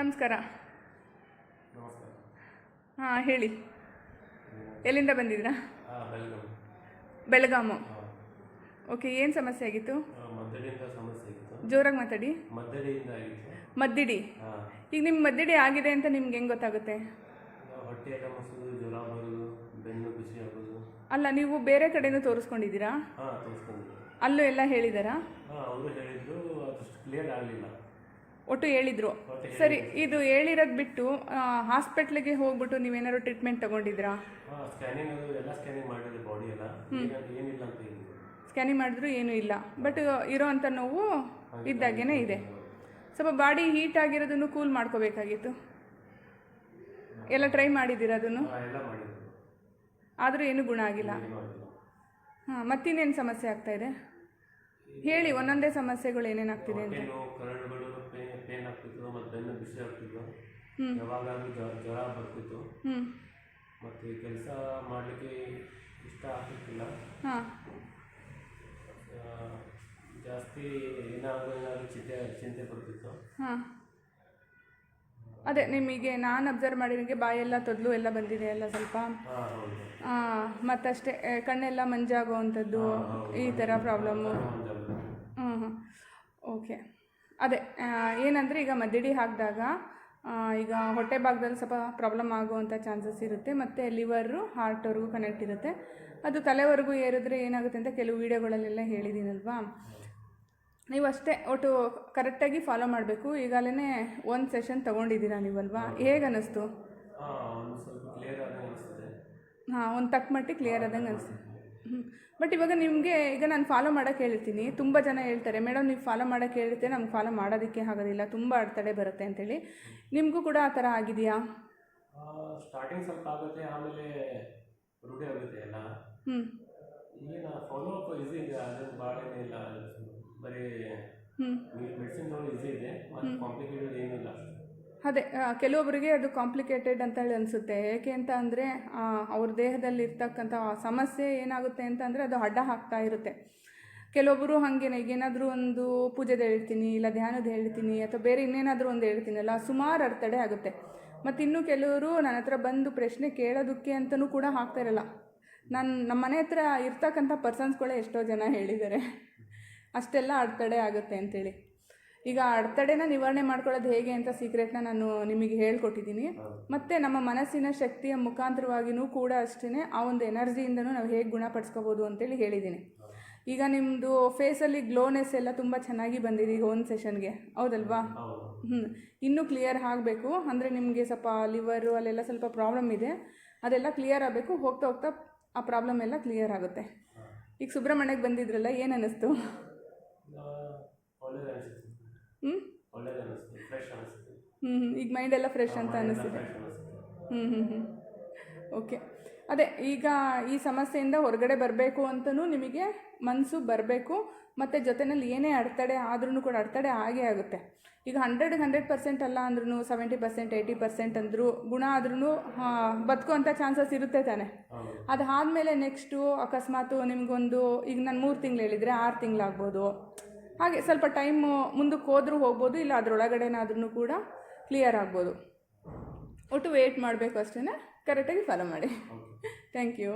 ನಮಸ್ಕಾರ. ಹಾಂ ಹೇಳಿ. ಎಲ್ಲಿಂದ ಬಂದಿದ್ದೀರಾ? ಬೆಳಗಾಮು ಓಕೆ ಏನು ಸಮಸ್ಯೆ ಆಗಿತ್ತು? ಜೋರಾಗಿ ಮಾತಾಡಿ. ಮದ್ದಿಡಿ? ಈಗ ನಿಮ್ಮ ಮದ್ದಿಡಿ ಆಗಿದೆ ಅಂತ ನಿಮ್ಗೆ ಹೆಂಗೆ ಗೊತ್ತಾಗುತ್ತೆ? ಅಲ್ಲ ನೀವು ಬೇರೆ ಕಡೆನೂ ತೋರಿಸ್ಕೊಂಡಿದ್ದೀರಾ? ಅಲ್ಲೂ ಎಲ್ಲ ಹೇಳಿದಾರಾ? ಅವರು ಕ್ಲಿಯರ್ ಆಗಲಿಲ್ಲ. ಒಟ್ಟು ಹೇಳಿದ್ರು. ಸರಿ ಇದು ಹೇಳಿರೋದು ಬಿಟ್ಟು ಹಾಸ್ಪಿಟ್ಲಿಗೆ ಹೋಗ್ಬಿಟ್ಟು ನೀವೇನಾದ್ರು ಟ್ರೀಟ್ಮೆಂಟ್ ತಗೊಂಡಿದ್ರಾ? ಸ್ಕ್ಯಾನಿಂಗ್ ಮಾಡಿದ್ರು ಏನೂ ಇಲ್ಲ. ಬಟ್ ಇರೋ ಅಂಥ ನೋವು ಇದ್ದಾಗೇನೆ ಇದೆ. ಸ್ವಲ್ಪ ಬಾಡಿ ಹೀಟ್ ಆಗಿರೋದನ್ನು ಕೂಲ್ ಮಾಡ್ಕೋಬೇಕಾಗಿತ್ತು. ಎಲ್ಲ ಟ್ರೈ ಮಾಡಿದ್ದೀರಾ ಅದನ್ನು? ಆದರೂ ಏನೂ ಗುಣ ಆಗಿಲ್ಲ. ಹಾಂ ಮತ್ತಿನ್ನೇನು ಸಮಸ್ಯೆ ಆಗ್ತಾ ಇದೆ? ಹೇಳಿ ಒಂದೊಂದೇ ಸಮಸ್ಯೆಗಳು ಏನೇನಾಗ್ತಿದೆ ಅಂತ. ಬಿಸಿ ಆಗ್ತಿತ್ತು ಯಾವಾಗಲೂ ಜ್ವರ ಬರ್ತಿತ್ತು. ಮತ್ತೆ ಕೆಲಸ ಮಾಡಲಿಕ್ಕೆ ಇಷ್ಟ ಆಗ್ತಿರ್ತಿಲ್ಲ ಹಾಂ. ಜಾಸ್ತಿ ಏನಾದರೂ ಏನಾದರೂ ಚಿಂತೆ ಚಿಂತೆ ಬರ್ತಿತ್ತು. ಅದೇ ನಿಮಗೆ ನಾನು ಅಬ್ಸರ್ವ್ ಮಾಡಿದಂಗೆ ಬಾಯೆಲ್ಲ ತೊದಲು ಎಲ್ಲ ಬಂದಿದೆ ಎಲ್ಲ ಸ್ವಲ್ಪ? ಮತ್ತಷ್ಟೇ ಕಣ್ಣೆಲ್ಲ ಮಂಜಾಗುವಂಥದ್ದು ಈ ಥರ ಪ್ರಾಬ್ಲಮ್ಮು ಮಂಜಾಗುತ್ತೆ. ಹ್ಞೂ ಹ್ಞೂ ಓಕೆ ಅದೇ ಏನಂದರೆ ಈಗ ಮದ್ದಿಡಿ ಹಾಕಿದಾಗ ಈಗ ಹೊಟ್ಟೆ ಭಾಗದಲ್ಲಿ ಸ್ವಲ್ಪ ಪ್ರಾಬ್ಲಮ್ ಆಗುವಂಥ ಚಾನ್ಸಸ್ ಇರುತ್ತೆ ಮತ್ತು ಲಿವರು ಹಾರ್ಟ್ವರೆಗೂ ಕನೆಕ್ಟ್ ಇರುತ್ತೆ. ಅದು ತಲೆವರೆಗೂ ಏರಿದ್ರೆ ಏನಾಗುತ್ತೆ ಅಂತ ಕೆಲವು ವೀಡಿಯೋಗಳಲ್ಲೆಲ್ಲ ಹೇಳಿದ್ದೀನಲ್ವಾ? ನೀವು ಅಷ್ಟೇ ಒಟ್ಟು ಕರೆಕ್ಟಾಗಿ ಫಾಲೋ ಮಾಡಬೇಕು. ಈಗಾಗಲೇ ಒಂದು ಸೆಷನ್ ತೊಗೊಂಡಿದ್ದೀರಾ ನೀವಲ್ವಾ? ಹೇಗೆ ಅನ್ನಿಸ್ತು ಹಾಂ ಒಂದು ತಕ್ಕ ಮಟ್ಟಿಗೆ ಕ್ಲಿಯರ್ ಆದಂಗೆ ಅನಿಸ್ತು ಬಟ್ ಇವಾಗ ನಿಮಗೆ ಈಗ ನಾನು ಫಾಲೋ ಮಾಡೋಕೆ ಹೇಳ್ತೀನಿ. ತುಂಬ ಜನ ಹೇಳ್ತಾರೆ ಮೇಡಮ್ ನೀವು ಫಾಲೋ ಮಾಡೋಕೆ ಹೇಳಿರ್ತೀರ ನಮ್ಗೆ ಫಾಲೋ ಮಾಡೋದಕ್ಕೆ ಆಗೋದಿಲ್ಲ ತುಂಬ ಅಡೆತಡೆ ಬರುತ್ತೆ ಅಂತೇಳಿ ನಿಮಗೂ ಕೂಡ ಆ ಥರ ಆಗಿದೆಯಾ? ಸ್ಟಾರ್ಟಿಂಗ್ ಸ್ವಲ್ಪ ಆಗುತ್ತೆ ಆಮೇಲೆ ರೂಢಿ ಆಗುತ್ತೆ ಎಲ್ಲ. ಹ್ಞೂ ಏನು ಫಾಲೋ ಅಪ್ ಈಸಿ ಇದೆ ಅದೇನು ಭಾಳ ಏನಿಲ್ಲ ಬರೀ ಹ್ಞೂ ಮೆಡಿಸಿನ್ ತೊಗೊಳ್ಳೋ ಈಸಿ ಇದೆ ಮತ್ತು ಕಾಂಪ್ಲಿಕೇಟೆಡ್ ಏನಿಲ್ಲ. ಅದೇ ಕೆಲವೊಬ್ಬರಿಗೆ ಅದು ಕಾಂಪ್ಲಿಕೇಟೆಡ್ ಅಂತ ಹೇಳಿ ಅನಿಸುತ್ತೆ. ಏಕೆ ಅಂತ ಅಂದರೆ ಅವ್ರ ದೇಹದಲ್ಲಿ ಇರ್ತಕ್ಕಂಥ ಸಮಸ್ಯೆ ಏನಾಗುತ್ತೆ ಅಂತ ಅಂದರೆ ಅದು ಅಡ್ಡ ಹಾಕ್ತಾ ಇರುತ್ತೆ. ಕೆಲವೊಬ್ಬರು ಹಾಗೇನೆ ಏನಾದರೂ ಒಂದು ಪೂಜೆದು ಹೇಳ್ತೀನಿ, ಇಲ್ಲ ಧ್ಯಾನದ ಹೇಳ್ತೀನಿ, ಅಥವಾ ಬೇರೆ ಇನ್ನೇನಾದರೂ ಒಂದು ಹೇಳ್ತೀನಲ್ಲ ಸುಮಾರು ಅರ್ತಡೆ ಆಗುತ್ತೆ. ಮತ್ತು ಇನ್ನೂ ಕೆಲವರು ನನ್ನ ಹತ್ರ ಬಂದು ಪ್ರಶ್ನೆ ಕೇಳೋದಕ್ಕೆ ಅಂತಲೂ ಕೂಡ ಹಾಕ್ತಾ ಇರಲ್ಲ. ನಾನು ನಮ್ಮ ಮನೆ ಹತ್ರ ಇರ್ತಕ್ಕಂಥ ಪರ್ಸನ್ಸ್ಗಳೇ ಎಷ್ಟೋ ಜನ ಹೇಳಿದ್ದಾರೆ. ಅಷ್ಟೆಲ್ಲ ಅಡೆತಡೆ ಆಗುತ್ತೆ ಅಂತೇಳಿ. ಈಗ ಅಡೆತಡೆನ ನಿವಾರಣೆ ಮಾಡ್ಕೊಳ್ಳೋದು ಹೇಗೆ ಅಂತ ಸೀಕ್ರೆಟ್ನ ನಾನು ನಿಮಗೆ ಹೇಳ್ಕೊಟ್ಟಿದ್ದೀನಿ. ಮತ್ತು ನಮ್ಮ ಮನಸ್ಸಿನ ಶಕ್ತಿಯ ಮುಖಾಂತರವಾಗಿಯೂ ಕೂಡ ಅಷ್ಟೇ ಆ ಒಂದು ಎನರ್ಜಿಯಿಂದನೂ ನಾವು ಹೇಗೆ ಗುಣಪಡಿಸ್ಕೋಬೋದು ಅಂತೇಳಿ ಹೇಳಿದ್ದೀನಿ. ಈಗ ನಿಮ್ಮದು ಫೇಸಲ್ಲಿ ಗ್ಲೋನೆಸ್ ಎಲ್ಲ ತುಂಬ ಚೆನ್ನಾಗಿ ಬಂದಿದೆ ಈಗ ಒಂದು ಸೆಷನ್ಗೆ ಹೌದಲ್ವಾ? ಹ್ಞೂ ಇನ್ನೂ ಕ್ಲಿಯರ್ ಆಗಬೇಕು. ಅಂದರೆ ನಿಮಗೆ ಸ್ವಲ್ಪ ಲಿವರು ಅಲ್ಲೆಲ್ಲ ಸ್ವಲ್ಪ ಪ್ರಾಬ್ಲಮ್ ಇದೆ. ಅದೆಲ್ಲ ಕ್ಲಿಯರ್ ಆಗಬೇಕು. ಹೋಗ್ತಾ ಹೋಗ್ತಾ ಆ ಪ್ರಾಬ್ಲಮ್ ಎಲ್ಲ ಕ್ಲಿಯರ್ ಆಗುತ್ತೆ. ಈಗ ಸುಬ್ರಹ್ಮಣ್ಯಕ್ಕೆ ಬಂದಿದ್ರಲ್ಲ ಏನು ಅನ್ನಿಸ್ತು ಒಳ್ಳೇದು ಅನಿಸುತ್ತೆ ಹ್ಞೂ ಒಳ್ಳೇದು ಅನಿಸುತ್ತೆ ಫ್ರೆಶ್ ಅನಿಸುತ್ತೆ ಹ್ಞೂ ಈಗ ಮೈಂಡ್ ಎಲ್ಲ ಫ್ರೆಶ್ ಅಂತ ಅನ್ನಿಸ್ತಿದೆ. ಹ್ಞೂ ಹ್ಞೂ ಹ್ಞೂ ಓಕೆ ಅದೇ ಈಗ ಈ ಸಮಸ್ಯೆಯಿಂದ ಹೊರಗಡೆ ಬರಬೇಕು ಅಂತಲೂ ನಿಮಗೆ ಮನಸ್ಸು ಬರಬೇಕು ಮತ್ತು ಜೊತೆಯಲ್ಲಿ ಏನೇ ಅಡೆತಡೆ ಆದ್ರೂ ಕೂಡ ಅಡೆತಡೆ ಆಗೇ ಆಗುತ್ತೆ. ಈಗ ಹಂಡ್ರೆಡ್ ಹಂಡ್ರೆಡ್ ಪರ್ಸೆಂಟ್ ಅಲ್ಲ ಅಂದ್ರೂ ಸೆವೆಂಟಿ ಪರ್ಸೆಂಟ್ ಏಯ್ಟಿ ಪರ್ಸೆಂಟ್ ಅಂದರೂ ಗುಣ ಆದ್ರೂ ಬದುಕುವಂಥ ಚಾನ್ಸಸ್ ಇರುತ್ತೆ ತಾನೆ. ಅದಾದಮೇಲೆ ನೆಕ್ಸ್ಟು ಅಕಸ್ಮಾತು ನಿಮಗೊಂದು ಈಗ ನಾನು ಮೂರು ತಿಂಗಳು ಹೇಳಿದರೆ ಆರು ತಿಂಗಳಾಗ್ಬೋದು. ಹಾಗೆ ಸ್ವಲ್ಪ ಟೈಮು ಮುಂದಕ್ಕೆ ಹೋದರೂ ಹೋಗ್ಬೋದು ಇಲ್ಲ ಅದರೊಳಗಡೆನಾದ್ರೂ ಕೂಡ ಕ್ಲಿಯರ್ ಆಗ್ಬೋದು. ಒಟ್ಟು ವೇಟ್ ಮಾಡಬೇಕು ಅಷ್ಟೇ ಕರೆಕ್ಟಾಗಿ ಫಾಲೋ ಮಾಡಿ. Thank you